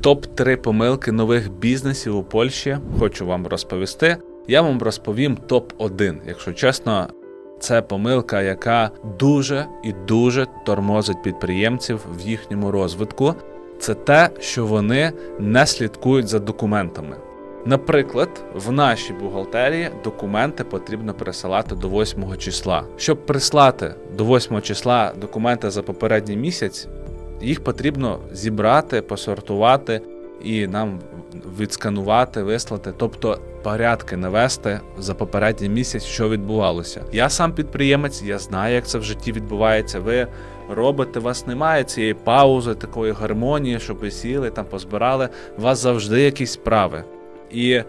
Топ 3 помилки нових бізнесів у Польщі хочу вам розповісти. Я вам розповім топ 1 Якщо чесно, це помилка, яка дуже і дуже тормозить підприємців в їхньому розвитку. Це те, що вони не слідкують за документами. Наприклад, в нашій бухгалтерії документи потрібно пересилати до 8 числа. Щоб прислати до 8 числа документи за попередній місяць, їх потрібно зібрати, посортувати і нам відсканувати, вислати, тобто порядки навести за попередній місяць, що відбувалося. Я сам підприємець, я знаю, як це в житті відбувається. Ви робите, у вас немає цієї паузи, такої гармонії, щоб ви сіли там позбирали. У вас завжди якісь справи. І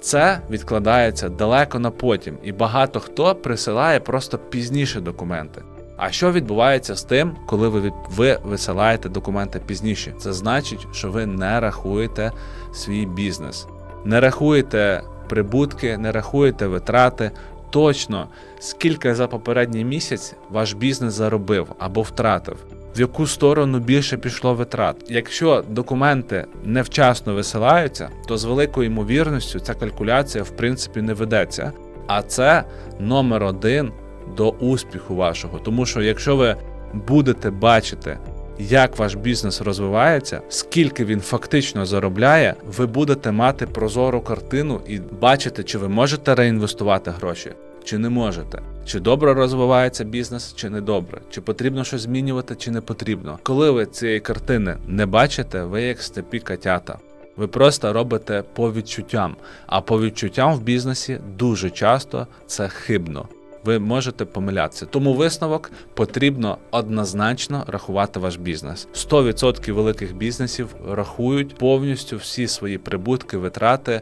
це відкладається далеко на потім, і багато хто присилає просто пізніше документи. А що відбувається з тим, коли ви, ви висилаєте документи пізніше? Це значить, що ви не рахуєте свій бізнес, не рахуєте прибутки, не рахуєте витрати. Точно, скільки за попередній місяць ваш бізнес заробив або втратив, в яку сторону більше пішло витрат. Якщо документи невчасно висилаються, то з великою ймовірністю ця калькуляція в принципі не ведеться. А це номер один до успіху вашого. Тому що якщо ви будете бачити, як ваш бізнес розвивається, скільки він фактично заробляє, ви будете мати прозору картину і бачити, чи ви можете реінвестувати гроші, чи не можете. Чи добре розвивається бізнес, чи не добре, чи потрібно щось змінювати, чи не потрібно. Коли ви цієї картини не бачите, ви як степі котята. Ви просто робите по відчуттям. А по відчуттям в бізнесі дуже часто це хибно. Ви можете помилятися. Тому висновок потрібно однозначно рахувати ваш бізнес. 100% великих бізнесів рахують повністю всі свої прибутки, витрати,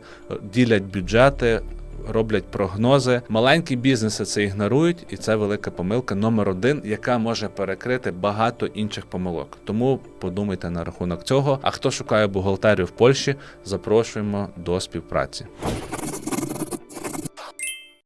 ділять бюджети. Роблять прогнози. Маленькі бізнеси це ігнорують, і це велика помилка номер один, яка може перекрити багато інших помилок. Тому подумайте на рахунок цього. А хто шукає бухгалтерію в Польщі, запрошуємо до співпраці.